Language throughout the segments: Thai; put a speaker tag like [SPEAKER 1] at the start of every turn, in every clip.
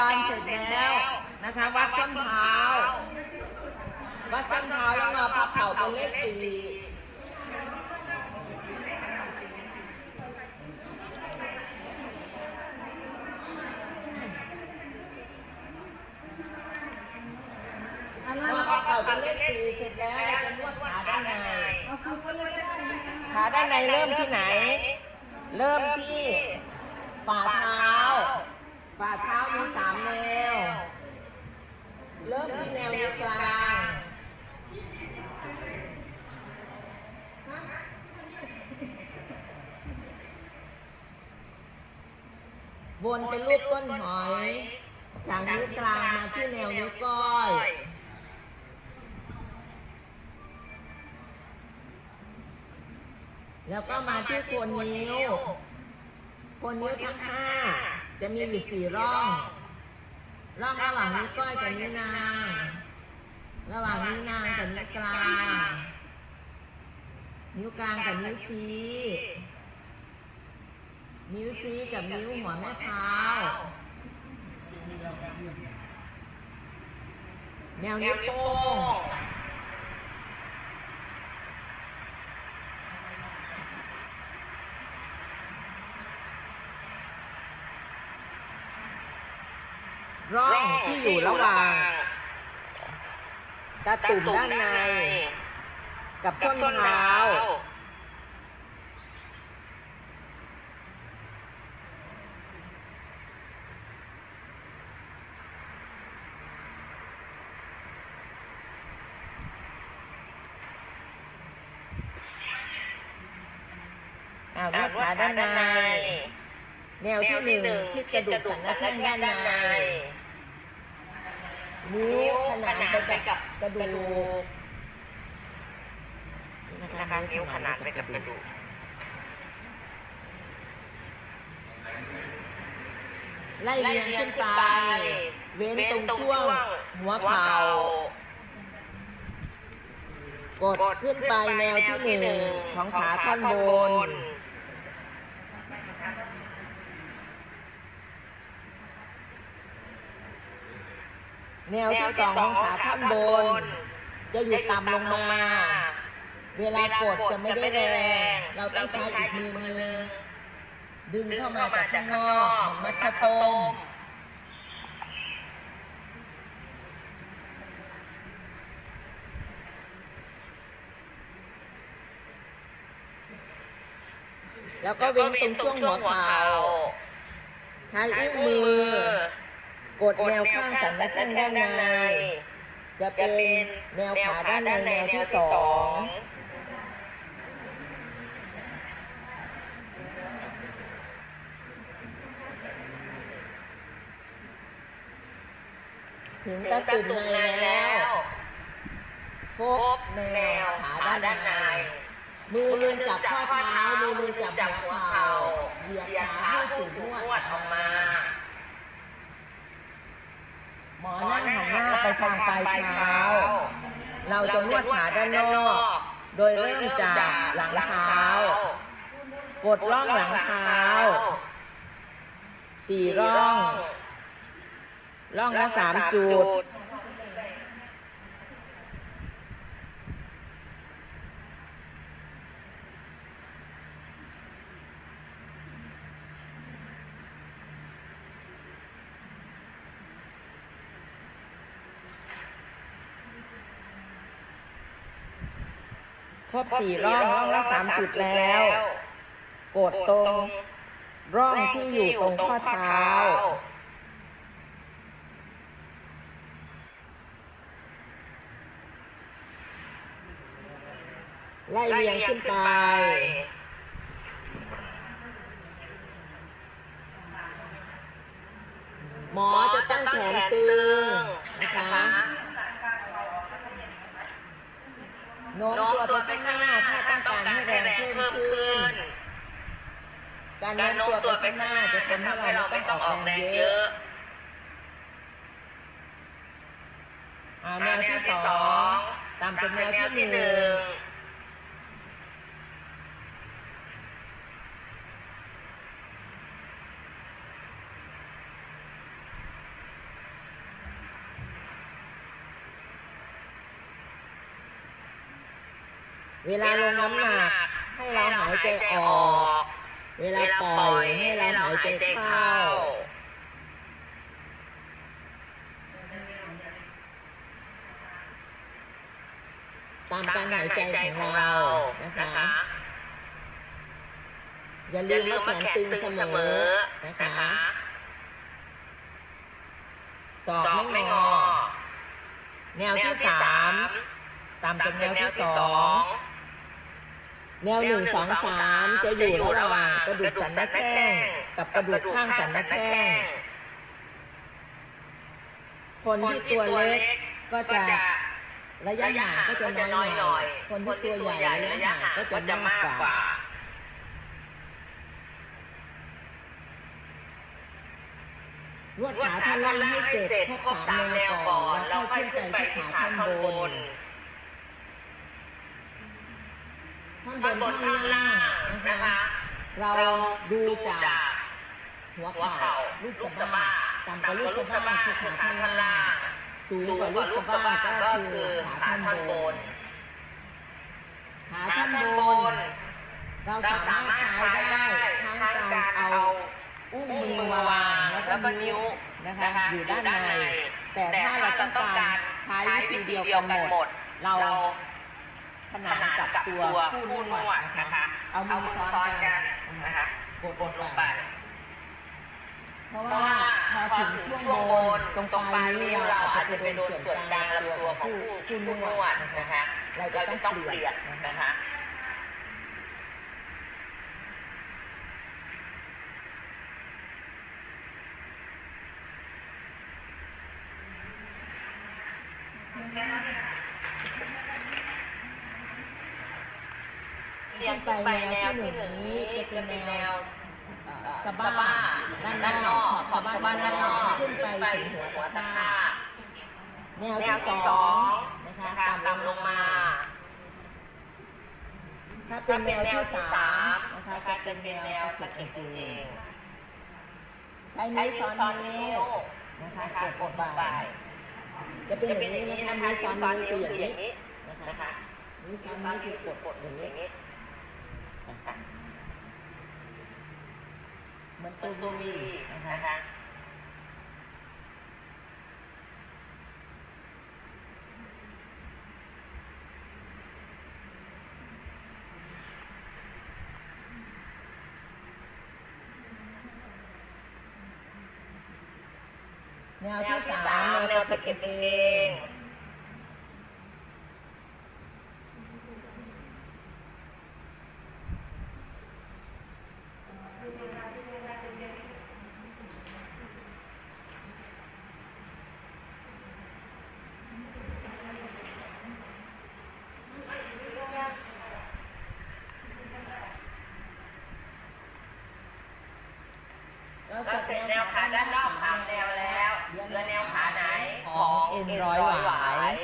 [SPEAKER 1] การเสร็จแล้วนะคะวัดส้นเท้า วัดส้นเท้าแล้วเราพับเข่าเป็นเลขสี่เราพับเข่าเป็นเลขสี่เสร็จแล้วเราจะนวดขาด้านในขาด้านในเริ่มที่ไหน เริ่มที่ฝ่าเท้า ฝ่าเท้ามีสามแนว เริ่มที่แนวนิ้วกลางวนเป็นรูปก้นหอย จากนิ้วกลางมาที่แนวนิ้วก้อยแล้วก็มาที่โคนนิ้ว โคนนิ้วทั้งห้า จะมีอยู่สี่ร่อง ร่องระหว่างนิ้วก้อยกับนิ้วนาง ระหว่างนิ้วนางกับนิ้วกลาง นิ้วกลางกับนิ้วชี้ นิ้วชี้กับนิ้วหัวแม่เท้า แนวนิ้วโป้ง ร่องที่อยู่ระหว่างตาตุ่มด้านใน กับส้นเท้า อ่านวดขาด้านใน แนวที่หนึ่งที่กระดูกสันหน้าแข้งด้านใน นิ้วขนานไปกับกระดูก
[SPEAKER 2] นะคะนิ้วขนาดไปกับกระดูก
[SPEAKER 1] ไล่เรียงขึ้นไป เว้นตรงช่วงหัวเข่ากดขึ้นไปแนวที่หนึ่งของขาท่อนบน แนวที่สองของขาท่อนบนจะอยู่ต่ำลงมาเวลากดจะไม่ได้แรง เราต้องใช้อีกมือนึงดึงเข้ามาจากข้างนอกเหมือนมัดข้าวต้มแล้วก็
[SPEAKER 2] ก็
[SPEAKER 1] เว้น
[SPEAKER 2] เว้น
[SPEAKER 1] ต
[SPEAKER 2] ต
[SPEAKER 1] ร
[SPEAKER 2] รงง
[SPEAKER 1] ช่
[SPEAKER 2] ช่
[SPEAKER 1] ว
[SPEAKER 2] ว
[SPEAKER 1] ง
[SPEAKER 2] ง
[SPEAKER 1] หั
[SPEAKER 2] หั
[SPEAKER 1] ว
[SPEAKER 2] ว
[SPEAKER 1] เข่า
[SPEAKER 2] เข่า
[SPEAKER 1] ใช้
[SPEAKER 2] ใช้
[SPEAKER 1] อุ้ง
[SPEAKER 2] อุ้ง
[SPEAKER 1] มื
[SPEAKER 2] มื
[SPEAKER 1] อ
[SPEAKER 2] อ
[SPEAKER 1] กด
[SPEAKER 2] กด
[SPEAKER 1] แนว
[SPEAKER 2] แนว
[SPEAKER 1] ข้าง
[SPEAKER 2] ข้าง
[SPEAKER 1] สั
[SPEAKER 2] สั
[SPEAKER 1] น
[SPEAKER 2] น
[SPEAKER 1] หน้า
[SPEAKER 2] และ
[SPEAKER 1] แข้
[SPEAKER 2] แข้
[SPEAKER 1] ง
[SPEAKER 2] ง
[SPEAKER 1] ด้า
[SPEAKER 2] ด้านน
[SPEAKER 1] ใน
[SPEAKER 2] ใน
[SPEAKER 1] จะ
[SPEAKER 2] จะ
[SPEAKER 1] เป็
[SPEAKER 2] เป็นน
[SPEAKER 1] แนว
[SPEAKER 2] แนว
[SPEAKER 1] ขา
[SPEAKER 2] ขา
[SPEAKER 1] ด้า
[SPEAKER 2] ด้านน
[SPEAKER 1] ใน
[SPEAKER 2] ใน
[SPEAKER 1] แน
[SPEAKER 2] แน
[SPEAKER 1] ว
[SPEAKER 2] ว
[SPEAKER 1] ที่
[SPEAKER 2] ที่
[SPEAKER 1] ส
[SPEAKER 2] ส
[SPEAKER 1] อ
[SPEAKER 2] องง
[SPEAKER 1] ถึง
[SPEAKER 2] ถึง
[SPEAKER 1] ตะ
[SPEAKER 2] ตะ
[SPEAKER 1] ตุ่
[SPEAKER 2] ตุ่
[SPEAKER 1] ม
[SPEAKER 2] ม
[SPEAKER 1] ใน
[SPEAKER 2] ใน
[SPEAKER 1] แล้
[SPEAKER 2] แล้วว
[SPEAKER 1] พ
[SPEAKER 2] พ
[SPEAKER 1] บบแน
[SPEAKER 2] แน
[SPEAKER 1] ว
[SPEAKER 2] ว
[SPEAKER 1] ขา
[SPEAKER 2] ขา
[SPEAKER 1] ด้า
[SPEAKER 2] ด้านน
[SPEAKER 1] ใน
[SPEAKER 2] ใน
[SPEAKER 1] มือ
[SPEAKER 2] มื
[SPEAKER 1] นึ
[SPEAKER 2] อง
[SPEAKER 1] จับ
[SPEAKER 2] จับ
[SPEAKER 1] ข้
[SPEAKER 2] ข้
[SPEAKER 1] อ
[SPEAKER 2] อ
[SPEAKER 1] เท้า
[SPEAKER 2] เท้า
[SPEAKER 1] มื
[SPEAKER 2] มื
[SPEAKER 1] อ
[SPEAKER 2] อ
[SPEAKER 1] นึ
[SPEAKER 2] นึ
[SPEAKER 1] ง
[SPEAKER 2] ง
[SPEAKER 1] จั
[SPEAKER 2] จั
[SPEAKER 1] บบหั
[SPEAKER 2] หั
[SPEAKER 1] ว
[SPEAKER 2] ว
[SPEAKER 1] เข่า
[SPEAKER 2] เข่า
[SPEAKER 1] เหยียบ
[SPEAKER 2] เหยียบ
[SPEAKER 1] ขา
[SPEAKER 2] ขา
[SPEAKER 1] ให้
[SPEAKER 2] ให้
[SPEAKER 1] ถึ
[SPEAKER 2] ถึ
[SPEAKER 1] ง
[SPEAKER 2] ง
[SPEAKER 1] น
[SPEAKER 2] น
[SPEAKER 1] ว
[SPEAKER 2] ว
[SPEAKER 1] ด
[SPEAKER 2] ด
[SPEAKER 1] อ
[SPEAKER 2] อ
[SPEAKER 1] อ
[SPEAKER 2] อกก
[SPEAKER 1] มา
[SPEAKER 2] มา
[SPEAKER 1] หมอ
[SPEAKER 2] ห
[SPEAKER 1] นั่งหันหน้าไปทา
[SPEAKER 2] ง
[SPEAKER 1] ปลา
[SPEAKER 2] ย
[SPEAKER 1] เท้า
[SPEAKER 2] เท้า
[SPEAKER 1] เราจะนวดขาด้า
[SPEAKER 2] นน
[SPEAKER 1] อ
[SPEAKER 2] ก
[SPEAKER 1] โดยเริ่มจา
[SPEAKER 2] ก
[SPEAKER 1] หลังเท้า
[SPEAKER 2] ก
[SPEAKER 1] ดร่องหลังเท้า สี่ร่อ
[SPEAKER 2] ง
[SPEAKER 1] ร่องละสา
[SPEAKER 2] ม
[SPEAKER 1] จุด ครบ
[SPEAKER 2] ครบ
[SPEAKER 1] สี่
[SPEAKER 2] สี่
[SPEAKER 1] ร่อง
[SPEAKER 2] ร่
[SPEAKER 1] ร่
[SPEAKER 2] อ
[SPEAKER 1] องง
[SPEAKER 2] ร่
[SPEAKER 1] ละ
[SPEAKER 2] อง
[SPEAKER 1] สา
[SPEAKER 2] ละ
[SPEAKER 1] ม
[SPEAKER 2] สาม
[SPEAKER 1] จุด
[SPEAKER 2] จุด
[SPEAKER 1] แล้
[SPEAKER 2] แล้วว
[SPEAKER 1] กด
[SPEAKER 2] กด
[SPEAKER 1] ตร
[SPEAKER 2] ตรงง
[SPEAKER 1] ร่อง
[SPEAKER 2] ร่อง
[SPEAKER 1] ที่
[SPEAKER 2] ที่
[SPEAKER 1] อ
[SPEAKER 2] อยู่ยู่
[SPEAKER 1] ต
[SPEAKER 2] ต
[SPEAKER 1] ร
[SPEAKER 2] รงง
[SPEAKER 1] ข้
[SPEAKER 2] ข้
[SPEAKER 1] อ
[SPEAKER 2] อ
[SPEAKER 1] เท้า
[SPEAKER 2] เท้า
[SPEAKER 1] ไล่
[SPEAKER 2] ไล่
[SPEAKER 1] เรียง
[SPEAKER 2] เรียง
[SPEAKER 1] ขึ้น
[SPEAKER 2] ขึ้น
[SPEAKER 1] ไป
[SPEAKER 2] ไป
[SPEAKER 1] หมอ
[SPEAKER 2] หมอ
[SPEAKER 1] จะ
[SPEAKER 2] จะ
[SPEAKER 1] ตั้
[SPEAKER 2] ตั้
[SPEAKER 1] ง
[SPEAKER 2] ง
[SPEAKER 1] แข
[SPEAKER 2] แข
[SPEAKER 1] น
[SPEAKER 2] น
[SPEAKER 1] ตึ
[SPEAKER 2] ตึ
[SPEAKER 1] ง
[SPEAKER 2] ง
[SPEAKER 1] นะ
[SPEAKER 2] นะคะ คะ
[SPEAKER 1] โน้ม
[SPEAKER 2] โน้ม
[SPEAKER 1] ตั
[SPEAKER 2] ตัวว
[SPEAKER 1] ไป
[SPEAKER 2] ไป
[SPEAKER 1] ข้า
[SPEAKER 2] ข้างง
[SPEAKER 1] ห
[SPEAKER 2] ห
[SPEAKER 1] น้า
[SPEAKER 2] น้า
[SPEAKER 1] ถ้า
[SPEAKER 2] ถ้า
[SPEAKER 1] ต้
[SPEAKER 2] ต้
[SPEAKER 1] อ
[SPEAKER 2] องง
[SPEAKER 1] กา
[SPEAKER 2] การร
[SPEAKER 1] ให้
[SPEAKER 2] ให้
[SPEAKER 1] แร
[SPEAKER 2] แรงง
[SPEAKER 1] เพิ่
[SPEAKER 2] เพิ่
[SPEAKER 1] ม
[SPEAKER 2] ม
[SPEAKER 1] ขึ้
[SPEAKER 2] ขึ้
[SPEAKER 1] น
[SPEAKER 2] น
[SPEAKER 1] การ
[SPEAKER 2] การ
[SPEAKER 1] โน้
[SPEAKER 2] โน้
[SPEAKER 1] ม
[SPEAKER 2] ม
[SPEAKER 1] ตั
[SPEAKER 2] ตัวว
[SPEAKER 1] ไป
[SPEAKER 2] ไป
[SPEAKER 1] ข้า
[SPEAKER 2] ข้างง
[SPEAKER 1] ห
[SPEAKER 2] ห
[SPEAKER 1] น้า
[SPEAKER 2] น้า
[SPEAKER 1] จะ
[SPEAKER 2] จะ
[SPEAKER 1] ทำ
[SPEAKER 2] ทำ
[SPEAKER 1] ให้
[SPEAKER 2] ให้
[SPEAKER 1] เรา
[SPEAKER 2] เรา
[SPEAKER 1] ไม่
[SPEAKER 2] ไม่
[SPEAKER 1] ต้
[SPEAKER 2] ต้
[SPEAKER 1] อ
[SPEAKER 2] องง
[SPEAKER 1] อ
[SPEAKER 2] อ
[SPEAKER 1] อ
[SPEAKER 2] อกก
[SPEAKER 1] แร
[SPEAKER 2] แรงง
[SPEAKER 1] เย
[SPEAKER 2] เย
[SPEAKER 1] อะ
[SPEAKER 2] อะ
[SPEAKER 1] อ่า
[SPEAKER 2] อ่า
[SPEAKER 1] แน
[SPEAKER 2] แน
[SPEAKER 1] ว
[SPEAKER 2] ว
[SPEAKER 1] ที่
[SPEAKER 2] ที่
[SPEAKER 1] ส
[SPEAKER 2] ส
[SPEAKER 1] อ
[SPEAKER 2] องง
[SPEAKER 1] ตามเป็
[SPEAKER 2] ตานม
[SPEAKER 1] แน
[SPEAKER 2] เป็น
[SPEAKER 1] ว
[SPEAKER 2] แนว
[SPEAKER 1] ที่
[SPEAKER 2] ที่
[SPEAKER 1] ห
[SPEAKER 2] ห
[SPEAKER 1] นึ่
[SPEAKER 2] นึ่
[SPEAKER 1] ง เวลาลงน้ำหนักให้เราหายใจออก เวลาปล่อยให้เราหายใจเข้า ตามการหายใจของเรานะคะ อย่า
[SPEAKER 2] อ
[SPEAKER 1] ลื
[SPEAKER 2] ย่าม
[SPEAKER 1] ว่าแข
[SPEAKER 2] นแขน
[SPEAKER 1] ตึงเสมอนะ
[SPEAKER 2] คะคะ
[SPEAKER 1] ศอก
[SPEAKER 2] ศอก
[SPEAKER 1] ไม่งอ แนวที่สา
[SPEAKER 2] ม
[SPEAKER 1] ตามจากแนว
[SPEAKER 2] แนว
[SPEAKER 1] ที่สอ
[SPEAKER 2] ง
[SPEAKER 1] แนวหนึ่งสองสามจะอยู่ระหว่างกระดูกสันหน้าแข้งกับกระดูกข้างสันหน้าแข้งคน
[SPEAKER 2] คน
[SPEAKER 1] ที่
[SPEAKER 2] ที่
[SPEAKER 1] ตัว
[SPEAKER 2] ตัว
[SPEAKER 1] เล็
[SPEAKER 2] เล็
[SPEAKER 1] ก
[SPEAKER 2] ก
[SPEAKER 1] ก็
[SPEAKER 2] ก็
[SPEAKER 1] จะ
[SPEAKER 2] จะ
[SPEAKER 1] ระยะ
[SPEAKER 2] ระยะ
[SPEAKER 1] ห่าง
[SPEAKER 2] ห่าง
[SPEAKER 1] ก็
[SPEAKER 2] ก็
[SPEAKER 1] จะ
[SPEAKER 2] จะ
[SPEAKER 1] น้
[SPEAKER 2] น้
[SPEAKER 1] อ
[SPEAKER 2] อยย
[SPEAKER 1] ห
[SPEAKER 2] ห
[SPEAKER 1] น่
[SPEAKER 2] น่
[SPEAKER 1] อ
[SPEAKER 2] อยย
[SPEAKER 1] คน
[SPEAKER 2] คน
[SPEAKER 1] ที่
[SPEAKER 2] ที่
[SPEAKER 1] ตั
[SPEAKER 2] ตัวว
[SPEAKER 1] ให
[SPEAKER 2] ให
[SPEAKER 1] ญ่
[SPEAKER 2] ญ่
[SPEAKER 1] ระ
[SPEAKER 2] ระ
[SPEAKER 1] ยะ
[SPEAKER 2] ยะ
[SPEAKER 1] ห่าง
[SPEAKER 2] ห่าง
[SPEAKER 1] ก็
[SPEAKER 2] ก็
[SPEAKER 1] จะ
[SPEAKER 2] จะ
[SPEAKER 1] มามา
[SPEAKER 2] กก
[SPEAKER 1] ก
[SPEAKER 2] ก
[SPEAKER 1] ว่า
[SPEAKER 2] ว่า
[SPEAKER 1] นวด
[SPEAKER 2] นวด
[SPEAKER 1] ขา
[SPEAKER 2] ขา
[SPEAKER 1] ท่อน
[SPEAKER 2] ท่อน
[SPEAKER 1] ล่า
[SPEAKER 2] ล่างง
[SPEAKER 1] ให้
[SPEAKER 2] ให้
[SPEAKER 1] เส
[SPEAKER 2] เส
[SPEAKER 1] ร็
[SPEAKER 2] ร็
[SPEAKER 1] จ
[SPEAKER 2] จ
[SPEAKER 1] ครบ
[SPEAKER 2] ครบ
[SPEAKER 1] สา
[SPEAKER 2] สามม
[SPEAKER 1] แน
[SPEAKER 2] แน
[SPEAKER 1] ว
[SPEAKER 2] ว
[SPEAKER 1] ก่
[SPEAKER 2] ก่
[SPEAKER 1] อ
[SPEAKER 2] อนน
[SPEAKER 1] แล้
[SPEAKER 2] แล้วว
[SPEAKER 1] ค่
[SPEAKER 2] ค่
[SPEAKER 1] อ
[SPEAKER 2] อยย
[SPEAKER 1] ขึ้
[SPEAKER 2] ขึ้
[SPEAKER 1] น
[SPEAKER 2] น
[SPEAKER 1] ไป
[SPEAKER 2] ไป
[SPEAKER 1] ที่
[SPEAKER 2] ที่
[SPEAKER 1] ขา
[SPEAKER 2] ขา
[SPEAKER 1] ท่อน
[SPEAKER 2] ท่อน
[SPEAKER 1] บบน
[SPEAKER 2] น
[SPEAKER 1] ท่อนบ
[SPEAKER 2] ท่อน
[SPEAKER 1] น
[SPEAKER 2] บน
[SPEAKER 1] ท่
[SPEAKER 2] ท่
[SPEAKER 1] อ
[SPEAKER 2] อนน
[SPEAKER 1] ล่า
[SPEAKER 2] ล่างง
[SPEAKER 1] นะ
[SPEAKER 2] นะคะคะ
[SPEAKER 1] เรา
[SPEAKER 2] เรา
[SPEAKER 1] ดู
[SPEAKER 2] ดู
[SPEAKER 1] จาก
[SPEAKER 2] จาก
[SPEAKER 1] หัว
[SPEAKER 2] หัว
[SPEAKER 1] เข่า
[SPEAKER 2] เข่า
[SPEAKER 1] ลูก
[SPEAKER 2] ลูก
[SPEAKER 1] สะ
[SPEAKER 2] สะ
[SPEAKER 1] บ้า
[SPEAKER 2] บ้า
[SPEAKER 1] ต่ำก
[SPEAKER 2] ต่ำ
[SPEAKER 1] ว่ากลูก
[SPEAKER 2] ว่าลูก
[SPEAKER 1] สะ
[SPEAKER 2] สะ
[SPEAKER 1] บ้า
[SPEAKER 2] บ้า
[SPEAKER 1] คือ
[SPEAKER 2] คือ
[SPEAKER 1] ขา
[SPEAKER 2] ขา
[SPEAKER 1] ท่อ
[SPEAKER 2] ท่อนน
[SPEAKER 1] ล่า
[SPEAKER 2] ล่างง
[SPEAKER 1] สูง
[SPEAKER 2] สูง
[SPEAKER 1] กว่ากลู
[SPEAKER 2] ว่ากลูก
[SPEAKER 1] สะ
[SPEAKER 2] สะ
[SPEAKER 1] บ้า
[SPEAKER 2] บ้า
[SPEAKER 1] ก็
[SPEAKER 2] ก็
[SPEAKER 1] คื
[SPEAKER 2] คืออ
[SPEAKER 1] ขา
[SPEAKER 2] ขา
[SPEAKER 1] ท่อ
[SPEAKER 2] ท่อนน
[SPEAKER 1] บบน
[SPEAKER 2] น
[SPEAKER 1] ขา
[SPEAKER 2] ขา
[SPEAKER 1] ท่อน
[SPEAKER 2] ท่อน
[SPEAKER 1] บบน
[SPEAKER 2] น
[SPEAKER 1] เรา
[SPEAKER 2] เรา
[SPEAKER 1] สา
[SPEAKER 2] สามา
[SPEAKER 1] รถ
[SPEAKER 2] มารถ
[SPEAKER 1] ใช้
[SPEAKER 2] ใช้
[SPEAKER 1] ได้
[SPEAKER 2] ได้
[SPEAKER 1] ทั้
[SPEAKER 2] ทั้
[SPEAKER 1] ง
[SPEAKER 2] ง
[SPEAKER 1] กา
[SPEAKER 2] การร
[SPEAKER 1] เอา
[SPEAKER 2] เอา
[SPEAKER 1] อุ้ง
[SPEAKER 2] อุ้ง
[SPEAKER 1] มื
[SPEAKER 2] มื
[SPEAKER 1] อ
[SPEAKER 2] อ
[SPEAKER 1] วาวา
[SPEAKER 2] งง
[SPEAKER 1] แล้
[SPEAKER 2] แล้วว
[SPEAKER 1] ก็
[SPEAKER 2] ก็
[SPEAKER 1] นิ้
[SPEAKER 2] นิ้
[SPEAKER 1] ว
[SPEAKER 2] ว
[SPEAKER 1] นะคะ
[SPEAKER 2] นะคะ
[SPEAKER 1] อยู่
[SPEAKER 2] อยู่
[SPEAKER 1] ด้าน
[SPEAKER 2] ด้าน
[SPEAKER 1] ใน
[SPEAKER 2] ใน
[SPEAKER 1] แต่
[SPEAKER 2] แต่
[SPEAKER 1] ถ้า
[SPEAKER 2] ถ้า
[SPEAKER 1] เรา
[SPEAKER 2] เรา
[SPEAKER 1] ต้
[SPEAKER 2] ต้
[SPEAKER 1] อ
[SPEAKER 2] องง
[SPEAKER 1] กา
[SPEAKER 2] การร
[SPEAKER 1] ใช้
[SPEAKER 2] ใช้
[SPEAKER 1] วิ
[SPEAKER 2] วิ
[SPEAKER 1] ธี
[SPEAKER 2] ธี
[SPEAKER 1] เดี
[SPEAKER 2] เดี
[SPEAKER 1] ย
[SPEAKER 2] ยวว
[SPEAKER 1] กั
[SPEAKER 2] กันน
[SPEAKER 1] ห
[SPEAKER 2] ห
[SPEAKER 1] ม
[SPEAKER 2] ม
[SPEAKER 1] ด
[SPEAKER 2] ด
[SPEAKER 1] เรา
[SPEAKER 2] เรา
[SPEAKER 1] ข
[SPEAKER 2] ข
[SPEAKER 1] นาน
[SPEAKER 2] นาน
[SPEAKER 1] กับ
[SPEAKER 2] กับ
[SPEAKER 1] ตัว
[SPEAKER 2] ตัว
[SPEAKER 1] ผู้
[SPEAKER 2] ผู้
[SPEAKER 1] น
[SPEAKER 2] น
[SPEAKER 1] ว
[SPEAKER 2] ว
[SPEAKER 1] ด
[SPEAKER 2] ด
[SPEAKER 1] นะ
[SPEAKER 2] นะคะคะ
[SPEAKER 1] เอา
[SPEAKER 2] เอา
[SPEAKER 1] มื
[SPEAKER 2] มื
[SPEAKER 1] อ
[SPEAKER 2] อ
[SPEAKER 1] ซ้
[SPEAKER 2] ซ้
[SPEAKER 1] อ
[SPEAKER 2] อนน
[SPEAKER 1] กั
[SPEAKER 2] กันน
[SPEAKER 1] นะ
[SPEAKER 2] นะคะคะ
[SPEAKER 1] กด
[SPEAKER 2] กดลงไป
[SPEAKER 1] เพราะ
[SPEAKER 2] เพ
[SPEAKER 1] ว่า
[SPEAKER 2] ราะว่า
[SPEAKER 1] พอ
[SPEAKER 2] พอ
[SPEAKER 1] ถึง
[SPEAKER 2] ถึง
[SPEAKER 1] ช่
[SPEAKER 2] ช่
[SPEAKER 1] ว
[SPEAKER 2] ว
[SPEAKER 1] ง
[SPEAKER 2] ง
[SPEAKER 1] บบน
[SPEAKER 2] น
[SPEAKER 1] ตรง
[SPEAKER 2] ตรง
[SPEAKER 1] ป
[SPEAKER 2] ป
[SPEAKER 1] ลา
[SPEAKER 2] ลายย
[SPEAKER 1] นิ้
[SPEAKER 2] นิ้
[SPEAKER 1] ว
[SPEAKER 2] ว
[SPEAKER 1] เรา
[SPEAKER 2] เรา
[SPEAKER 1] อา
[SPEAKER 2] อา
[SPEAKER 1] จ
[SPEAKER 2] จ
[SPEAKER 1] จะ
[SPEAKER 2] จะ
[SPEAKER 1] ไป
[SPEAKER 2] ไป
[SPEAKER 1] โด
[SPEAKER 2] โด
[SPEAKER 1] น
[SPEAKER 2] น
[SPEAKER 1] ส่
[SPEAKER 2] ส่
[SPEAKER 1] ว
[SPEAKER 2] วนน
[SPEAKER 1] ก
[SPEAKER 2] ก
[SPEAKER 1] ลา
[SPEAKER 2] ลางง
[SPEAKER 1] ลำ
[SPEAKER 2] ลำ
[SPEAKER 1] ตั
[SPEAKER 2] ตัวว
[SPEAKER 1] ข
[SPEAKER 2] ข
[SPEAKER 1] อ
[SPEAKER 2] องง
[SPEAKER 1] ผู้
[SPEAKER 2] ผู้
[SPEAKER 1] ผู้น
[SPEAKER 2] ผู้
[SPEAKER 1] วนด
[SPEAKER 2] วด
[SPEAKER 1] นะ
[SPEAKER 2] นะคะคะ
[SPEAKER 1] เรา
[SPEAKER 2] เรา
[SPEAKER 1] จะ
[SPEAKER 2] จะ
[SPEAKER 1] ต้
[SPEAKER 2] ต้
[SPEAKER 1] อ
[SPEAKER 2] องง
[SPEAKER 1] เป
[SPEAKER 2] เป
[SPEAKER 1] ลี่
[SPEAKER 2] ลี่
[SPEAKER 1] ย
[SPEAKER 2] ย
[SPEAKER 1] น
[SPEAKER 2] นนะคะ ไปแนวที่หนึ่งนี้จะเป็นแนว
[SPEAKER 1] สะบ้าด้าน
[SPEAKER 2] น
[SPEAKER 1] อ
[SPEAKER 2] ก
[SPEAKER 1] ขอบสะบ้าด้า
[SPEAKER 2] นน
[SPEAKER 1] อ
[SPEAKER 2] ก
[SPEAKER 1] ขึ้นไปถึงหัวตะ
[SPEAKER 2] ตะ
[SPEAKER 1] ก
[SPEAKER 2] ก
[SPEAKER 1] ร้าแนวที่สอ
[SPEAKER 2] ง
[SPEAKER 1] นะคะต่ำลำง
[SPEAKER 2] ล
[SPEAKER 1] มา
[SPEAKER 2] งมา
[SPEAKER 1] ถ้าเป็
[SPEAKER 2] น
[SPEAKER 1] แนวที่สา
[SPEAKER 2] ม
[SPEAKER 1] นะคะจะเป็
[SPEAKER 2] น
[SPEAKER 1] แนว
[SPEAKER 2] ว
[SPEAKER 1] ตะ
[SPEAKER 2] ตะ
[SPEAKER 1] เข็
[SPEAKER 2] เข็
[SPEAKER 1] บบตั
[SPEAKER 2] ตัว
[SPEAKER 1] เอ
[SPEAKER 2] ง
[SPEAKER 1] ใช้นิ้วซ้อ
[SPEAKER 2] นนิ้
[SPEAKER 1] วนะ
[SPEAKER 2] คะคะ
[SPEAKER 1] กด
[SPEAKER 2] ด
[SPEAKER 1] ไป
[SPEAKER 2] ลงไป
[SPEAKER 1] จะเป็นอย่างนี้
[SPEAKER 2] นะคะ
[SPEAKER 1] นิ้วซ้อ
[SPEAKER 2] นนิ้
[SPEAKER 1] วคือ
[SPEAKER 2] อย่าง
[SPEAKER 1] นี้
[SPEAKER 2] นะ
[SPEAKER 1] คะ
[SPEAKER 2] นิ้
[SPEAKER 1] วซ้อ
[SPEAKER 2] น
[SPEAKER 1] นิ้วนคือ
[SPEAKER 2] คือก
[SPEAKER 1] ด
[SPEAKER 2] อย่าง
[SPEAKER 1] นี้
[SPEAKER 2] นี้
[SPEAKER 1] เหมือน
[SPEAKER 2] เป็
[SPEAKER 1] ตัวน
[SPEAKER 2] ตัว
[SPEAKER 1] วี
[SPEAKER 2] วี
[SPEAKER 1] นะ
[SPEAKER 2] นะคะคะ
[SPEAKER 1] แนว
[SPEAKER 2] แนว
[SPEAKER 1] ที่
[SPEAKER 2] ที่
[SPEAKER 1] สา
[SPEAKER 2] สามม
[SPEAKER 1] แน
[SPEAKER 2] แน
[SPEAKER 1] ว
[SPEAKER 2] ว
[SPEAKER 1] ตะ
[SPEAKER 2] ตะ
[SPEAKER 1] เข็
[SPEAKER 2] เข็
[SPEAKER 1] บบเอ
[SPEAKER 2] เอง ง
[SPEAKER 1] เรา
[SPEAKER 2] เรา
[SPEAKER 1] เส
[SPEAKER 2] เส
[SPEAKER 1] ร็
[SPEAKER 2] ร็
[SPEAKER 1] จ
[SPEAKER 2] จ
[SPEAKER 1] แน
[SPEAKER 2] แน
[SPEAKER 1] ว
[SPEAKER 2] ว
[SPEAKER 1] ขา
[SPEAKER 2] ขา
[SPEAKER 1] ด้า
[SPEAKER 2] ด้านน
[SPEAKER 1] น
[SPEAKER 2] น
[SPEAKER 1] อ
[SPEAKER 2] อกก
[SPEAKER 1] สา
[SPEAKER 2] สามม
[SPEAKER 1] แน
[SPEAKER 2] แน
[SPEAKER 1] ว
[SPEAKER 2] ว
[SPEAKER 1] แล้
[SPEAKER 2] แล้วว
[SPEAKER 1] เห
[SPEAKER 2] เห
[SPEAKER 1] ลื
[SPEAKER 2] ลื
[SPEAKER 1] อ
[SPEAKER 2] อ
[SPEAKER 1] แน
[SPEAKER 2] แน
[SPEAKER 1] ว
[SPEAKER 2] ว
[SPEAKER 1] ขา
[SPEAKER 2] ขา
[SPEAKER 1] ไห
[SPEAKER 2] ไห
[SPEAKER 1] น
[SPEAKER 2] น
[SPEAKER 1] ข
[SPEAKER 2] ข
[SPEAKER 1] อ
[SPEAKER 2] องง
[SPEAKER 1] เอ็น
[SPEAKER 2] เอ็น
[SPEAKER 1] ร้อย
[SPEAKER 2] ร้อย
[SPEAKER 1] ห
[SPEAKER 2] ห
[SPEAKER 1] วาวา
[SPEAKER 2] ยย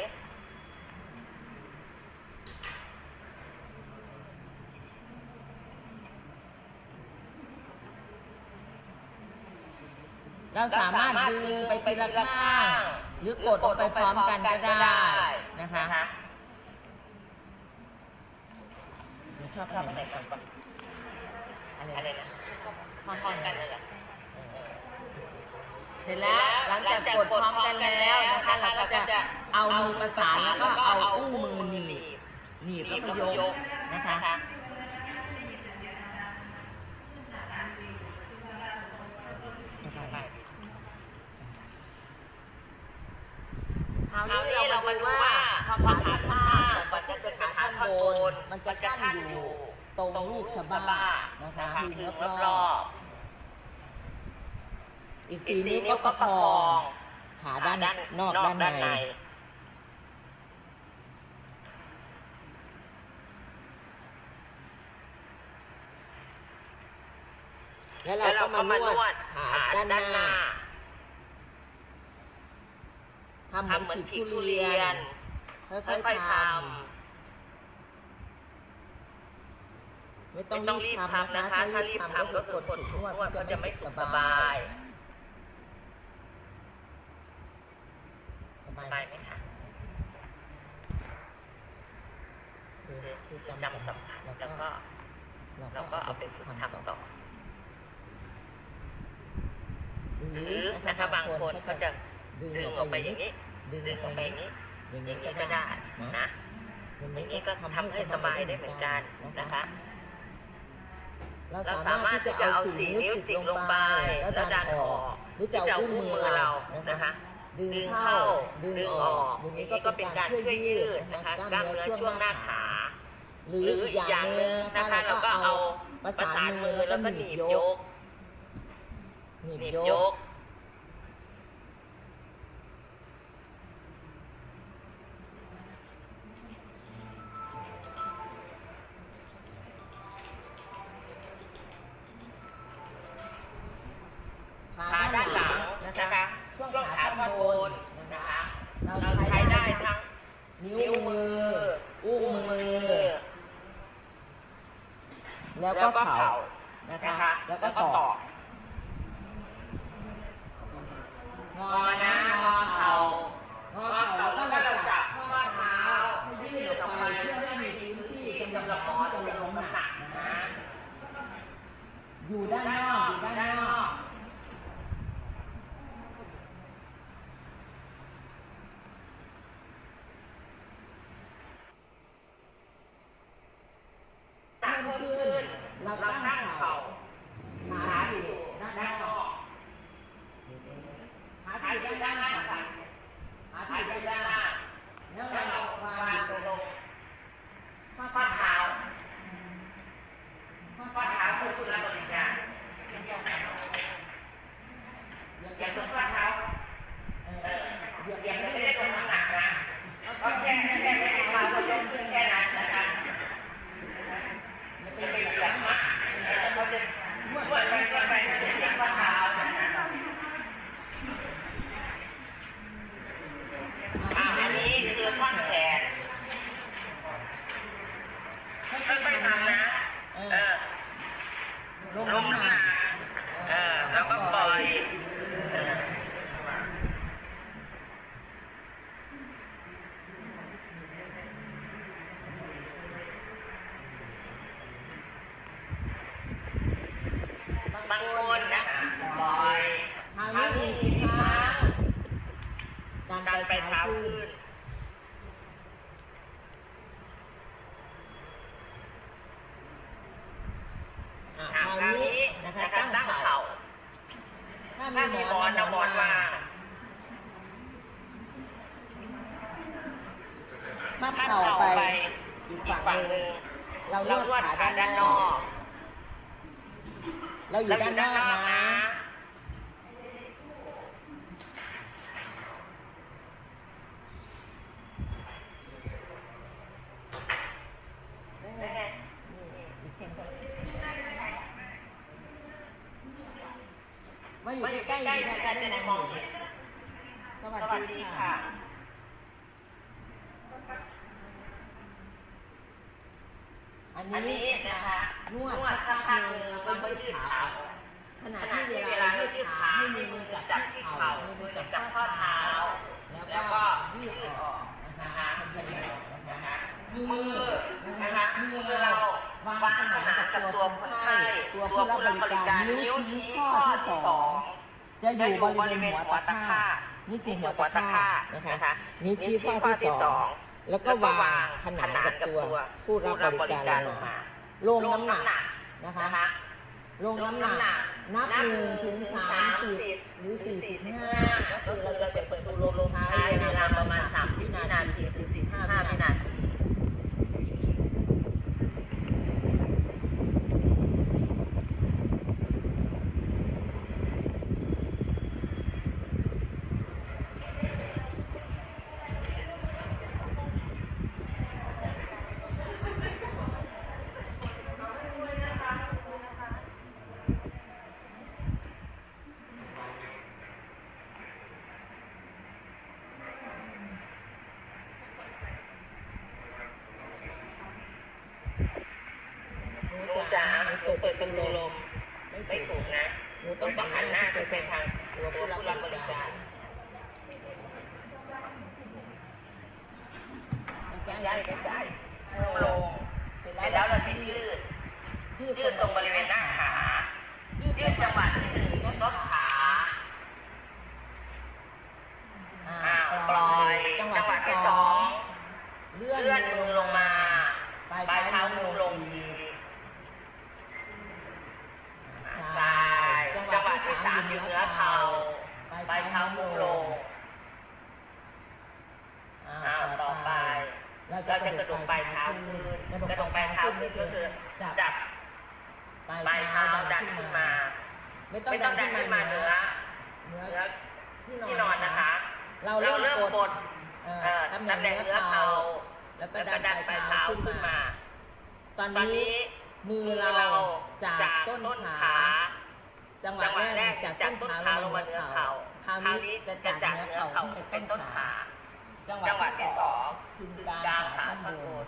[SPEAKER 1] เราสามารถดึงไปทีละข้าง หรือกดลงไปพร้อมกันก็ได้นะคะหนูชอบ
[SPEAKER 2] ชอบ
[SPEAKER 1] อะ
[SPEAKER 2] อะไรไร
[SPEAKER 1] ก่
[SPEAKER 2] ก่
[SPEAKER 1] อ
[SPEAKER 2] อนน
[SPEAKER 1] อะ
[SPEAKER 2] อะไรไร
[SPEAKER 1] นะ
[SPEAKER 2] นะพร้อมๆกันเลยเหรอ
[SPEAKER 1] เสร็จแล้วหลังจากกดพร้อมกันแล้วนะคะเราก็จะเอามือประสานแล้วก็เอาอุ้งมือหนีบหนีบแล้วก็ยกนะคะคราว
[SPEAKER 2] คราว
[SPEAKER 1] นี้
[SPEAKER 2] นี้
[SPEAKER 1] เรา
[SPEAKER 2] เรา
[SPEAKER 1] มา
[SPEAKER 2] มา
[SPEAKER 1] ดู
[SPEAKER 2] ดู
[SPEAKER 1] ว่า
[SPEAKER 2] ว่า
[SPEAKER 1] พอ
[SPEAKER 2] พอ
[SPEAKER 1] ขา
[SPEAKER 2] ขา
[SPEAKER 1] ข้า
[SPEAKER 2] ข้างง
[SPEAKER 1] มั
[SPEAKER 2] มันน
[SPEAKER 1] จะ
[SPEAKER 2] จะ
[SPEAKER 1] เป็น
[SPEAKER 2] เป็น
[SPEAKER 1] ขา
[SPEAKER 2] ขา
[SPEAKER 1] ท่
[SPEAKER 2] ท่
[SPEAKER 1] อ
[SPEAKER 2] อนน
[SPEAKER 1] บบน
[SPEAKER 2] น
[SPEAKER 1] มัน
[SPEAKER 2] มัน
[SPEAKER 1] จะ
[SPEAKER 2] จะ
[SPEAKER 1] ขั้
[SPEAKER 2] ขั้
[SPEAKER 1] น
[SPEAKER 2] น
[SPEAKER 1] อ
[SPEAKER 2] อยู่ยู่
[SPEAKER 1] ตรง
[SPEAKER 2] ตรง
[SPEAKER 1] ลู
[SPEAKER 2] ลู
[SPEAKER 1] ก
[SPEAKER 2] ก
[SPEAKER 1] สะ
[SPEAKER 2] สะ
[SPEAKER 1] บ้า
[SPEAKER 2] บ้า
[SPEAKER 1] นะ
[SPEAKER 2] นะคะคะ
[SPEAKER 1] ถึ
[SPEAKER 2] ถึ
[SPEAKER 1] ง
[SPEAKER 2] ง
[SPEAKER 1] ร
[SPEAKER 2] ร
[SPEAKER 1] อ
[SPEAKER 2] อ
[SPEAKER 1] บบๆ อีก
[SPEAKER 2] ๆ
[SPEAKER 1] สี่
[SPEAKER 2] อีก
[SPEAKER 1] นิ้
[SPEAKER 2] สี่
[SPEAKER 1] ว
[SPEAKER 2] นิ้ว
[SPEAKER 1] ก็
[SPEAKER 2] ก็
[SPEAKER 1] ป
[SPEAKER 2] ประระ
[SPEAKER 1] ค
[SPEAKER 2] ค
[SPEAKER 1] อ
[SPEAKER 2] องง
[SPEAKER 1] ขา
[SPEAKER 2] ขา
[SPEAKER 1] ด้าน
[SPEAKER 2] ด้าน
[SPEAKER 1] นอก
[SPEAKER 2] นอก
[SPEAKER 1] ด้าน
[SPEAKER 2] ด้าน
[SPEAKER 1] ใน
[SPEAKER 2] ใน
[SPEAKER 1] แล้วเรา
[SPEAKER 2] แล้ว
[SPEAKER 1] ก็
[SPEAKER 2] เรา
[SPEAKER 1] มา
[SPEAKER 2] ก็มานน
[SPEAKER 1] ว
[SPEAKER 2] ว
[SPEAKER 1] ด
[SPEAKER 2] ด
[SPEAKER 1] ขา
[SPEAKER 2] ขา
[SPEAKER 1] ด้า
[SPEAKER 2] ด้านน
[SPEAKER 1] ห
[SPEAKER 2] ห
[SPEAKER 1] น้า
[SPEAKER 2] น้า
[SPEAKER 1] ทำเห
[SPEAKER 2] ทำเห
[SPEAKER 1] มื
[SPEAKER 2] มื
[SPEAKER 1] อ
[SPEAKER 2] อนน
[SPEAKER 1] ฉี
[SPEAKER 2] ฉี
[SPEAKER 1] ก
[SPEAKER 2] ก
[SPEAKER 1] ทุ
[SPEAKER 2] ทุ
[SPEAKER 1] เรี
[SPEAKER 2] เรี
[SPEAKER 1] ย
[SPEAKER 2] ย
[SPEAKER 1] น
[SPEAKER 2] น
[SPEAKER 1] ค่
[SPEAKER 2] ค่
[SPEAKER 1] อ
[SPEAKER 2] อยย
[SPEAKER 1] ๆ
[SPEAKER 2] ๆ
[SPEAKER 1] ท
[SPEAKER 2] ทำ
[SPEAKER 1] ไม่ำต้อง
[SPEAKER 2] ไม่ต้อง
[SPEAKER 1] รี
[SPEAKER 2] รี
[SPEAKER 1] บบทำ
[SPEAKER 2] ทำ
[SPEAKER 1] นะ
[SPEAKER 2] นะคะ คะ
[SPEAKER 1] ถ้า
[SPEAKER 2] ถ้า
[SPEAKER 1] รี
[SPEAKER 2] รี
[SPEAKER 1] บบทำ
[SPEAKER 2] ทำ
[SPEAKER 1] ก็
[SPEAKER 2] ก็
[SPEAKER 1] คื
[SPEAKER 2] คืออก
[SPEAKER 1] ด
[SPEAKER 2] ด
[SPEAKER 1] น
[SPEAKER 2] น
[SPEAKER 1] ว
[SPEAKER 2] ว
[SPEAKER 1] ด
[SPEAKER 2] ด
[SPEAKER 1] ก็
[SPEAKER 2] ก็
[SPEAKER 1] จะ
[SPEAKER 2] จะ
[SPEAKER 1] ไม่
[SPEAKER 2] ไม่
[SPEAKER 1] สุ
[SPEAKER 2] สุ
[SPEAKER 1] ข
[SPEAKER 2] ข
[SPEAKER 1] ส
[SPEAKER 2] ส
[SPEAKER 1] บา
[SPEAKER 2] บาย ย
[SPEAKER 1] สบาย
[SPEAKER 2] สบายไหมคะ
[SPEAKER 1] คือคือจำ
[SPEAKER 2] สัมผัสแล้วก็เราก็เอาไปฝึกทำต่อ หรือนะคะบางคนเขาจะดึงออกไปอย่างนี้
[SPEAKER 1] ดึงอ
[SPEAKER 2] อก
[SPEAKER 1] ไปอ
[SPEAKER 2] ย่าง
[SPEAKER 1] นี้
[SPEAKER 2] อย่างนี้ก็ได้นะอย่างนี้ก็ทำให้สบายได้เหมือนกันนะคะเราสามารถที่จะเอาสีนิ้วจิกลงไปแล้วดันออกหรือจะเอาอุ้งมือเรานะคะ ดึงเข้าดึงออกอย่างนี้ก็เป็นการช่วยยืดนะคะกล้ามเนื้อช่วงหน้าขา
[SPEAKER 1] หรือ
[SPEAKER 2] หรือ
[SPEAKER 1] อี
[SPEAKER 2] อี
[SPEAKER 1] ก
[SPEAKER 2] ก
[SPEAKER 1] อ
[SPEAKER 2] อย่าย่างง
[SPEAKER 1] ห
[SPEAKER 2] ห
[SPEAKER 1] นึ่
[SPEAKER 2] นึ่
[SPEAKER 1] ง
[SPEAKER 2] ง
[SPEAKER 1] นะ
[SPEAKER 2] นะคะคะ
[SPEAKER 1] แล้
[SPEAKER 2] เรา
[SPEAKER 1] ว
[SPEAKER 2] ก็
[SPEAKER 1] ก็
[SPEAKER 2] เอา
[SPEAKER 1] เอา
[SPEAKER 2] ประสานมือแล้วก็หนีบยก
[SPEAKER 1] หนีบ
[SPEAKER 2] หนีบ
[SPEAKER 1] ย
[SPEAKER 2] ย
[SPEAKER 1] ก แล้ว
[SPEAKER 2] แล้ว
[SPEAKER 1] ก็
[SPEAKER 2] ก็
[SPEAKER 1] เข่า
[SPEAKER 2] เข่า
[SPEAKER 1] นะ
[SPEAKER 2] นะคะ คะ
[SPEAKER 1] แล้
[SPEAKER 2] แล้ว ว
[SPEAKER 1] ก็
[SPEAKER 2] ก็
[SPEAKER 1] ศ
[SPEAKER 2] ศ
[SPEAKER 1] อ
[SPEAKER 2] อก กงอนะงอเข่างอเข่าแล้วก็เราจับข้อเท้ายืดออกไปเพื่อให้มีพื้นที่สำหรับหมอที่จะลงน้ำหนักนะ
[SPEAKER 1] อยู่ด้าน
[SPEAKER 2] ด้าน
[SPEAKER 1] น
[SPEAKER 2] น
[SPEAKER 1] อ
[SPEAKER 2] อก ก
[SPEAKER 1] อยู่
[SPEAKER 2] อยู่
[SPEAKER 1] ด้า
[SPEAKER 2] ด้าน น
[SPEAKER 1] น
[SPEAKER 2] น
[SPEAKER 1] อ
[SPEAKER 2] อก ก ตักขึ้นเราตั้งเข่าขาอยู่ด้านนอกขาอยู่ด้านล่างค่ะขาอยู่ด้านล่าง
[SPEAKER 1] แล้ว
[SPEAKER 2] แล้ว
[SPEAKER 1] เรา
[SPEAKER 2] เรา
[SPEAKER 1] วาวา
[SPEAKER 2] ง
[SPEAKER 1] ง
[SPEAKER 2] ตัวลง
[SPEAKER 1] ข้อ
[SPEAKER 2] ข้อ
[SPEAKER 1] เท้า
[SPEAKER 2] เท้าข้อเท้าคือคุณรับบริจาคอย่าตัวข้อเท้า
[SPEAKER 1] เอ
[SPEAKER 2] เอ
[SPEAKER 1] อ
[SPEAKER 2] อ
[SPEAKER 1] เหยียบ
[SPEAKER 2] อย่า
[SPEAKER 1] ไม่
[SPEAKER 2] ไม่
[SPEAKER 1] ได้
[SPEAKER 2] ได้
[SPEAKER 1] ต
[SPEAKER 2] ล
[SPEAKER 1] รง
[SPEAKER 2] ง
[SPEAKER 1] น้ำ
[SPEAKER 2] น้ำ
[SPEAKER 1] ห
[SPEAKER 2] ห
[SPEAKER 1] นั
[SPEAKER 2] นั
[SPEAKER 1] ก
[SPEAKER 2] ก
[SPEAKER 1] นะ
[SPEAKER 2] นะก็แค่แค่ไม่ได้เราก็ยกขึ้นแค่นั้นนะคะจะไปเหยียบมากเขาจะนวดไปนวดไปเสียข้อเท้าอ่าอันนี้คือท่อนแขนค่อยๆทำนะ
[SPEAKER 1] เอ
[SPEAKER 2] เอ
[SPEAKER 1] อ
[SPEAKER 2] อ
[SPEAKER 1] ลง
[SPEAKER 2] ลง
[SPEAKER 1] น้ำห
[SPEAKER 2] น้ำห
[SPEAKER 1] นั
[SPEAKER 2] นั
[SPEAKER 1] ก
[SPEAKER 2] กเออแล้วก็ปล่อยเออบางคนนะปล่อย
[SPEAKER 1] ทาง
[SPEAKER 2] ทาง
[SPEAKER 1] นี้
[SPEAKER 2] นี้
[SPEAKER 1] มี
[SPEAKER 2] มี
[SPEAKER 1] ที่
[SPEAKER 2] ที่
[SPEAKER 1] เท้า
[SPEAKER 2] เท้า
[SPEAKER 1] ดั
[SPEAKER 2] ดั
[SPEAKER 1] น
[SPEAKER 2] น
[SPEAKER 1] ไป
[SPEAKER 2] ไป
[SPEAKER 1] เท้า
[SPEAKER 2] เท้า
[SPEAKER 1] ขึ้
[SPEAKER 2] ขึ้
[SPEAKER 1] น
[SPEAKER 2] น
[SPEAKER 1] อะ
[SPEAKER 2] อะ
[SPEAKER 1] ทาง
[SPEAKER 2] ทาง
[SPEAKER 1] นี้
[SPEAKER 2] นี้
[SPEAKER 1] นะ
[SPEAKER 2] นะคะคะ
[SPEAKER 1] ตั้
[SPEAKER 2] ตั้
[SPEAKER 1] ง
[SPEAKER 2] ง
[SPEAKER 1] เข่า
[SPEAKER 2] เข่า
[SPEAKER 1] ถ้า
[SPEAKER 2] ถ้า
[SPEAKER 1] มี
[SPEAKER 2] มี
[SPEAKER 1] ห
[SPEAKER 2] ห
[SPEAKER 1] ม
[SPEAKER 2] ม
[SPEAKER 1] อ
[SPEAKER 2] อนน
[SPEAKER 1] นะ
[SPEAKER 2] นะ
[SPEAKER 1] ห
[SPEAKER 2] ห
[SPEAKER 1] ม
[SPEAKER 2] ม
[SPEAKER 1] อ
[SPEAKER 2] อนน
[SPEAKER 1] ว่า
[SPEAKER 2] ว่า
[SPEAKER 1] ถ้า
[SPEAKER 2] ถ้า
[SPEAKER 1] เข่า
[SPEAKER 2] เข่า
[SPEAKER 1] ไป
[SPEAKER 2] ไป
[SPEAKER 1] อีก
[SPEAKER 2] อีก
[SPEAKER 1] ฝั่
[SPEAKER 2] ฝั่
[SPEAKER 1] ง
[SPEAKER 2] ง
[SPEAKER 1] ห
[SPEAKER 2] ห
[SPEAKER 1] นึ่
[SPEAKER 2] นึ่
[SPEAKER 1] ง
[SPEAKER 2] ง
[SPEAKER 1] เราน
[SPEAKER 2] เรา
[SPEAKER 1] วด
[SPEAKER 2] นวด
[SPEAKER 1] ขา
[SPEAKER 2] ขา
[SPEAKER 1] ด้า
[SPEAKER 2] ด้านน
[SPEAKER 1] น
[SPEAKER 2] น
[SPEAKER 1] อ
[SPEAKER 2] อกก
[SPEAKER 1] เราอยู่
[SPEAKER 2] เราอ
[SPEAKER 1] ด้าน
[SPEAKER 2] ยู่
[SPEAKER 1] น
[SPEAKER 2] ด้า
[SPEAKER 1] อนก
[SPEAKER 2] นอก
[SPEAKER 1] นะ
[SPEAKER 2] นะ
[SPEAKER 1] มาอยู่
[SPEAKER 2] มาอยู่
[SPEAKER 1] ใก
[SPEAKER 2] ใก
[SPEAKER 1] ล้
[SPEAKER 2] ล้
[SPEAKER 1] ๆ
[SPEAKER 2] ๆ
[SPEAKER 1] กั
[SPEAKER 2] กัน น
[SPEAKER 1] จะ
[SPEAKER 2] จะ
[SPEAKER 1] ได้
[SPEAKER 2] ได้
[SPEAKER 1] ม
[SPEAKER 2] ม
[SPEAKER 1] อ
[SPEAKER 2] อง ง
[SPEAKER 1] เห็นส
[SPEAKER 2] ส
[SPEAKER 1] วั
[SPEAKER 2] วั
[SPEAKER 1] ส
[SPEAKER 2] ส
[SPEAKER 1] ดี
[SPEAKER 2] ดี
[SPEAKER 1] ค่ะ
[SPEAKER 2] ค่ะ
[SPEAKER 1] อัน
[SPEAKER 2] อัน
[SPEAKER 1] นี้
[SPEAKER 2] นี้
[SPEAKER 1] นะ
[SPEAKER 2] นะคะคะ
[SPEAKER 1] น
[SPEAKER 2] น
[SPEAKER 1] ว
[SPEAKER 2] ว
[SPEAKER 1] ด
[SPEAKER 2] ด
[SPEAKER 1] สั
[SPEAKER 2] สั
[SPEAKER 1] ก
[SPEAKER 2] ก
[SPEAKER 1] พั
[SPEAKER 2] พั
[SPEAKER 1] ก
[SPEAKER 2] ก
[SPEAKER 1] ห
[SPEAKER 2] ห
[SPEAKER 1] นึ่
[SPEAKER 2] นึ่
[SPEAKER 1] ง
[SPEAKER 2] ง
[SPEAKER 1] มั
[SPEAKER 2] มันน
[SPEAKER 1] ก็
[SPEAKER 2] ก็
[SPEAKER 1] ยื
[SPEAKER 2] ยื
[SPEAKER 1] ด
[SPEAKER 2] ด
[SPEAKER 1] ขา
[SPEAKER 2] ขา
[SPEAKER 1] ขณะ
[SPEAKER 2] ขณะ
[SPEAKER 1] ที่
[SPEAKER 2] ที่
[SPEAKER 1] เว
[SPEAKER 2] เว
[SPEAKER 1] ลา
[SPEAKER 2] ลา
[SPEAKER 1] ยื
[SPEAKER 2] เรา
[SPEAKER 1] ด
[SPEAKER 2] ยืด
[SPEAKER 1] ขา
[SPEAKER 2] ขา
[SPEAKER 1] ให้
[SPEAKER 2] ให้
[SPEAKER 1] มื
[SPEAKER 2] มื
[SPEAKER 1] อ
[SPEAKER 2] อ
[SPEAKER 1] จั
[SPEAKER 2] จั
[SPEAKER 1] บบที่
[SPEAKER 2] ที่
[SPEAKER 1] เข่า
[SPEAKER 2] เข่า
[SPEAKER 1] มื
[SPEAKER 2] มื
[SPEAKER 1] อ
[SPEAKER 2] อ
[SPEAKER 1] จั
[SPEAKER 2] จั
[SPEAKER 1] บบข้
[SPEAKER 2] ข้
[SPEAKER 1] อ
[SPEAKER 2] อ
[SPEAKER 1] เท้า
[SPEAKER 2] เท้า
[SPEAKER 1] แล้ว
[SPEAKER 2] แล้ว
[SPEAKER 1] ก็
[SPEAKER 2] ก็
[SPEAKER 1] ยื
[SPEAKER 2] ยื
[SPEAKER 1] ด
[SPEAKER 2] ด
[SPEAKER 1] อ
[SPEAKER 2] อ
[SPEAKER 1] อ
[SPEAKER 2] อกก
[SPEAKER 1] นะ
[SPEAKER 2] นะคะคะ
[SPEAKER 1] ทำประโยชน์นะ
[SPEAKER 2] นะคะคะ
[SPEAKER 1] มื
[SPEAKER 2] มื
[SPEAKER 1] อ
[SPEAKER 2] อ
[SPEAKER 1] นะ
[SPEAKER 2] นะคะคะ
[SPEAKER 1] มื
[SPEAKER 2] มื
[SPEAKER 1] อ
[SPEAKER 2] อ
[SPEAKER 1] เรา
[SPEAKER 2] เรา
[SPEAKER 1] วาวา
[SPEAKER 2] งง
[SPEAKER 1] ข
[SPEAKER 2] ข
[SPEAKER 1] นาน
[SPEAKER 2] นาน
[SPEAKER 1] กั
[SPEAKER 2] กั
[SPEAKER 1] บบตั
[SPEAKER 2] ตัวว
[SPEAKER 1] ค
[SPEAKER 2] คนน
[SPEAKER 1] ไข้
[SPEAKER 2] ไข้
[SPEAKER 1] ตั
[SPEAKER 2] ตัวว
[SPEAKER 1] ผู้
[SPEAKER 2] ผู้
[SPEAKER 1] รั
[SPEAKER 2] รั
[SPEAKER 1] บบริ
[SPEAKER 2] ริ
[SPEAKER 1] กา
[SPEAKER 2] การร
[SPEAKER 1] นิ้
[SPEAKER 2] นิ้
[SPEAKER 1] ว
[SPEAKER 2] ว
[SPEAKER 1] ชี้
[SPEAKER 2] ชี้
[SPEAKER 1] ข้อ
[SPEAKER 2] ข้อ
[SPEAKER 1] ที่
[SPEAKER 2] ที่
[SPEAKER 1] ส
[SPEAKER 2] ส
[SPEAKER 1] อ
[SPEAKER 2] องง
[SPEAKER 1] จะอ
[SPEAKER 2] จะ
[SPEAKER 1] ยู่
[SPEAKER 2] อยู่
[SPEAKER 1] บบริ
[SPEAKER 2] ริ
[SPEAKER 1] เว
[SPEAKER 2] เว
[SPEAKER 1] ณ
[SPEAKER 2] ณ
[SPEAKER 1] หั
[SPEAKER 2] หั
[SPEAKER 1] ว
[SPEAKER 2] ว
[SPEAKER 1] ตะ
[SPEAKER 2] ตะ
[SPEAKER 1] ข้า
[SPEAKER 2] ข้า
[SPEAKER 1] นี่คือ
[SPEAKER 2] นี่
[SPEAKER 1] หั
[SPEAKER 2] คือ
[SPEAKER 1] ว
[SPEAKER 2] หัว
[SPEAKER 1] ตะ
[SPEAKER 2] ตะ
[SPEAKER 1] ข้า
[SPEAKER 2] ข้า
[SPEAKER 1] นะคะ
[SPEAKER 2] นะคะ
[SPEAKER 1] นิ้วชี้
[SPEAKER 2] นิ้วชี้
[SPEAKER 1] ข้อ
[SPEAKER 2] ข้อ
[SPEAKER 1] ที่
[SPEAKER 2] ที่
[SPEAKER 1] ส
[SPEAKER 2] ส
[SPEAKER 1] อ
[SPEAKER 2] องง
[SPEAKER 1] แล้วก็
[SPEAKER 2] แล้วก็
[SPEAKER 1] วาวา
[SPEAKER 2] งง
[SPEAKER 1] ข
[SPEAKER 2] ข
[SPEAKER 1] นาน
[SPEAKER 2] นาน
[SPEAKER 1] กับ
[SPEAKER 2] กับ
[SPEAKER 1] ตัว
[SPEAKER 2] ตัว
[SPEAKER 1] ผู้
[SPEAKER 2] ผู้
[SPEAKER 1] รั
[SPEAKER 2] รั
[SPEAKER 1] บบริ
[SPEAKER 2] บริ
[SPEAKER 1] กา
[SPEAKER 2] การร
[SPEAKER 1] ล
[SPEAKER 2] ล
[SPEAKER 1] ง
[SPEAKER 2] ง
[SPEAKER 1] มา
[SPEAKER 2] มา
[SPEAKER 1] ลง
[SPEAKER 2] ลง
[SPEAKER 1] น้ำหนัก
[SPEAKER 2] น้ำหนัก
[SPEAKER 1] นะคะ
[SPEAKER 2] นะคะ
[SPEAKER 1] ลง
[SPEAKER 2] ลง
[SPEAKER 1] น้ำหนั
[SPEAKER 2] น้ำหนั
[SPEAKER 1] ก
[SPEAKER 2] ก
[SPEAKER 1] นับ
[SPEAKER 2] นับ
[SPEAKER 1] หนึ่ง
[SPEAKER 2] ห
[SPEAKER 1] ถึ
[SPEAKER 2] นึ่
[SPEAKER 1] ง
[SPEAKER 2] งถึง
[SPEAKER 1] สาม
[SPEAKER 2] สาม
[SPEAKER 1] สิบ
[SPEAKER 2] สิบ
[SPEAKER 1] หรือ
[SPEAKER 2] หรือ
[SPEAKER 1] สี่
[SPEAKER 2] สี่
[SPEAKER 1] สิ
[SPEAKER 2] สิ
[SPEAKER 1] บบห้า
[SPEAKER 2] ห้า
[SPEAKER 1] ก็
[SPEAKER 2] ก็
[SPEAKER 1] คือ
[SPEAKER 2] คือ
[SPEAKER 1] เรา
[SPEAKER 2] เรา
[SPEAKER 1] จะ
[SPEAKER 2] จะ
[SPEAKER 1] เปิ
[SPEAKER 2] เปิ
[SPEAKER 1] ด
[SPEAKER 2] ด
[SPEAKER 1] ประ
[SPEAKER 2] ประ
[SPEAKER 1] ตู
[SPEAKER 2] ตู
[SPEAKER 1] ล
[SPEAKER 2] ล
[SPEAKER 1] ง
[SPEAKER 2] ง
[SPEAKER 1] ใช้
[SPEAKER 2] ใช้
[SPEAKER 1] เว
[SPEAKER 2] เว
[SPEAKER 1] ลา
[SPEAKER 2] ลา
[SPEAKER 1] ป
[SPEAKER 2] ประระ
[SPEAKER 1] มา
[SPEAKER 2] มา
[SPEAKER 1] ณ
[SPEAKER 2] ณ
[SPEAKER 1] สาม
[SPEAKER 2] สาม
[SPEAKER 1] สิ
[SPEAKER 2] สิ
[SPEAKER 1] บบวิ
[SPEAKER 2] วิ
[SPEAKER 1] นา
[SPEAKER 2] นา
[SPEAKER 1] ที
[SPEAKER 2] ที
[SPEAKER 1] ถึ
[SPEAKER 2] ถึ
[SPEAKER 1] ง
[SPEAKER 2] ง
[SPEAKER 1] สี่
[SPEAKER 2] สี่
[SPEAKER 1] สิ
[SPEAKER 2] สิ
[SPEAKER 1] บบห้า
[SPEAKER 2] ห้า
[SPEAKER 1] วิ
[SPEAKER 2] วิ
[SPEAKER 1] นา
[SPEAKER 2] นา
[SPEAKER 1] ที
[SPEAKER 2] ที
[SPEAKER 1] หนู
[SPEAKER 2] หนู
[SPEAKER 1] จ๋า
[SPEAKER 2] จ๋า
[SPEAKER 1] หนู
[SPEAKER 2] หนู
[SPEAKER 1] เปิ
[SPEAKER 2] เปิ
[SPEAKER 1] ด
[SPEAKER 2] ด
[SPEAKER 1] เป็
[SPEAKER 2] เป็นน
[SPEAKER 1] ล
[SPEAKER 2] ล
[SPEAKER 1] ม
[SPEAKER 2] ม
[SPEAKER 1] ไม่
[SPEAKER 2] ไม่
[SPEAKER 1] ถู
[SPEAKER 2] ถู
[SPEAKER 1] ก
[SPEAKER 2] ก
[SPEAKER 1] นะ
[SPEAKER 2] นะ
[SPEAKER 1] หนู
[SPEAKER 2] หนู
[SPEAKER 1] ต้
[SPEAKER 2] ต้
[SPEAKER 1] อ
[SPEAKER 2] องง
[SPEAKER 1] หั
[SPEAKER 2] หั
[SPEAKER 1] น
[SPEAKER 2] น
[SPEAKER 1] ห
[SPEAKER 2] ห
[SPEAKER 1] น้า
[SPEAKER 2] น้า
[SPEAKER 1] ไป
[SPEAKER 2] ไป
[SPEAKER 1] ไป
[SPEAKER 2] ไป
[SPEAKER 1] ทา
[SPEAKER 2] ทางง
[SPEAKER 1] ตั
[SPEAKER 2] ตัวว
[SPEAKER 1] ผู้
[SPEAKER 2] ผู้
[SPEAKER 1] รั
[SPEAKER 2] รั
[SPEAKER 1] บบ
[SPEAKER 2] บบริ
[SPEAKER 1] ริ
[SPEAKER 2] กา
[SPEAKER 1] การ
[SPEAKER 2] ร
[SPEAKER 1] ใจ
[SPEAKER 2] ใจ
[SPEAKER 1] ก
[SPEAKER 2] ก
[SPEAKER 1] ระ
[SPEAKER 2] ระ
[SPEAKER 1] จา
[SPEAKER 2] จายย
[SPEAKER 1] ลงเสร็จ
[SPEAKER 2] ร็จแล้วเราจะยืดยืดตรงบริเวณหน้า
[SPEAKER 1] ไม่
[SPEAKER 2] ไม่
[SPEAKER 1] ต้
[SPEAKER 2] ต้
[SPEAKER 1] อ
[SPEAKER 2] องง
[SPEAKER 1] ดั
[SPEAKER 2] ดั
[SPEAKER 1] น
[SPEAKER 2] น
[SPEAKER 1] ขึ้
[SPEAKER 2] ขึ้
[SPEAKER 1] น
[SPEAKER 2] น
[SPEAKER 1] มา
[SPEAKER 2] มา
[SPEAKER 1] เหนื
[SPEAKER 2] เห
[SPEAKER 1] อ
[SPEAKER 2] นื
[SPEAKER 1] เนื้
[SPEAKER 2] อ
[SPEAKER 1] อ
[SPEAKER 2] เนื้อ
[SPEAKER 1] ที่นอน
[SPEAKER 2] ที่นอน
[SPEAKER 1] นะ
[SPEAKER 2] นะคะ คะ
[SPEAKER 1] เรา
[SPEAKER 2] เรา
[SPEAKER 1] เริ่
[SPEAKER 2] เริ่
[SPEAKER 1] ม
[SPEAKER 2] ม
[SPEAKER 1] ก
[SPEAKER 2] ก
[SPEAKER 1] ด
[SPEAKER 2] ด
[SPEAKER 1] เอ่อ
[SPEAKER 2] เอ่อ
[SPEAKER 1] ตำแห
[SPEAKER 2] ตำ
[SPEAKER 1] น่
[SPEAKER 2] แห
[SPEAKER 1] ง
[SPEAKER 2] น่ง
[SPEAKER 1] เนื้
[SPEAKER 2] เนื้
[SPEAKER 1] อ
[SPEAKER 2] อ
[SPEAKER 1] เข่า
[SPEAKER 2] เข่า
[SPEAKER 1] แล้วก็
[SPEAKER 2] แล้ว
[SPEAKER 1] ดั
[SPEAKER 2] ก็
[SPEAKER 1] น
[SPEAKER 2] ดัน
[SPEAKER 1] ป
[SPEAKER 2] ป
[SPEAKER 1] ลา
[SPEAKER 2] ลายย
[SPEAKER 1] เท้า
[SPEAKER 2] เท้า
[SPEAKER 1] ขึ้
[SPEAKER 2] ขึ้
[SPEAKER 1] น
[SPEAKER 2] น
[SPEAKER 1] มา
[SPEAKER 2] มา
[SPEAKER 1] ตอน
[SPEAKER 2] ตอน
[SPEAKER 1] นี้
[SPEAKER 2] นี้
[SPEAKER 1] มือ
[SPEAKER 2] มือ
[SPEAKER 1] เรา
[SPEAKER 2] เรา
[SPEAKER 1] จาก
[SPEAKER 2] จาก
[SPEAKER 1] ต้น
[SPEAKER 2] ต้น
[SPEAKER 1] ขา
[SPEAKER 2] ขา
[SPEAKER 1] จังหวะ
[SPEAKER 2] จังหวะ
[SPEAKER 1] แร
[SPEAKER 2] แร
[SPEAKER 1] ก
[SPEAKER 2] ก
[SPEAKER 1] จาก
[SPEAKER 2] จาก
[SPEAKER 1] ต้
[SPEAKER 2] ต้
[SPEAKER 1] น
[SPEAKER 2] น
[SPEAKER 1] ขา
[SPEAKER 2] ขา
[SPEAKER 1] ล
[SPEAKER 2] ล
[SPEAKER 1] ง
[SPEAKER 2] ง
[SPEAKER 1] มา
[SPEAKER 2] มา
[SPEAKER 1] เหนื
[SPEAKER 2] เห
[SPEAKER 1] อ
[SPEAKER 2] นือ
[SPEAKER 1] เข่า
[SPEAKER 2] เข่า
[SPEAKER 1] คราว
[SPEAKER 2] คราว
[SPEAKER 1] นี้
[SPEAKER 2] นี้
[SPEAKER 1] จะ
[SPEAKER 2] จะ
[SPEAKER 1] จา
[SPEAKER 2] จากก
[SPEAKER 1] เนื้อ
[SPEAKER 2] เนื้อ
[SPEAKER 1] เข่า
[SPEAKER 2] เข่า
[SPEAKER 1] เป็น
[SPEAKER 2] เป็น
[SPEAKER 1] ต้
[SPEAKER 2] ต้
[SPEAKER 1] น
[SPEAKER 2] น
[SPEAKER 1] ขา
[SPEAKER 2] ขา
[SPEAKER 1] จังหวะ
[SPEAKER 2] จังหวะ
[SPEAKER 1] ที่
[SPEAKER 2] ที่
[SPEAKER 1] ส
[SPEAKER 2] ส
[SPEAKER 1] อ
[SPEAKER 2] องง
[SPEAKER 1] คื
[SPEAKER 2] คืออก
[SPEAKER 1] ลาง
[SPEAKER 2] กลาง
[SPEAKER 1] ขา
[SPEAKER 2] ขา
[SPEAKER 1] ท่อ
[SPEAKER 2] ท่อนน
[SPEAKER 1] บบน
[SPEAKER 2] น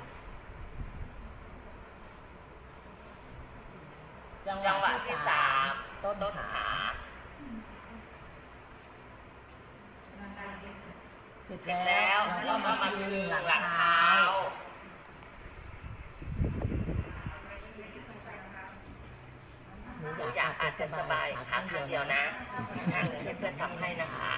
[SPEAKER 1] จัง
[SPEAKER 2] จัง
[SPEAKER 1] ห
[SPEAKER 2] ห
[SPEAKER 1] วะ
[SPEAKER 2] วะ
[SPEAKER 1] ที่
[SPEAKER 2] ที่
[SPEAKER 1] สา
[SPEAKER 2] สามม
[SPEAKER 1] ต้น
[SPEAKER 2] ต้น
[SPEAKER 1] ขา
[SPEAKER 2] ขา
[SPEAKER 1] เสร็จ
[SPEAKER 2] เสร็จ
[SPEAKER 1] แล้
[SPEAKER 2] แล้วว
[SPEAKER 1] เรา
[SPEAKER 2] เรา
[SPEAKER 1] ก็
[SPEAKER 2] ก็
[SPEAKER 1] มา
[SPEAKER 2] มา
[SPEAKER 1] ยื
[SPEAKER 2] ยื
[SPEAKER 1] น
[SPEAKER 2] น
[SPEAKER 1] หลัง
[SPEAKER 2] หลัง
[SPEAKER 1] เท้า
[SPEAKER 2] เท้า
[SPEAKER 1] หนู
[SPEAKER 2] หนูอยากก
[SPEAKER 1] อายอา
[SPEAKER 2] อา
[SPEAKER 1] จ
[SPEAKER 2] จ
[SPEAKER 1] จะ
[SPEAKER 2] จะ
[SPEAKER 1] ส
[SPEAKER 2] ส
[SPEAKER 1] บา
[SPEAKER 2] บายย
[SPEAKER 1] ขา
[SPEAKER 2] ขา
[SPEAKER 1] ข้า
[SPEAKER 2] ข้างง
[SPEAKER 1] เดี
[SPEAKER 2] เดี
[SPEAKER 1] ย
[SPEAKER 2] ยวว
[SPEAKER 1] นะ
[SPEAKER 2] นะข้างหนึงให้เพื่อนทำให้นะคะ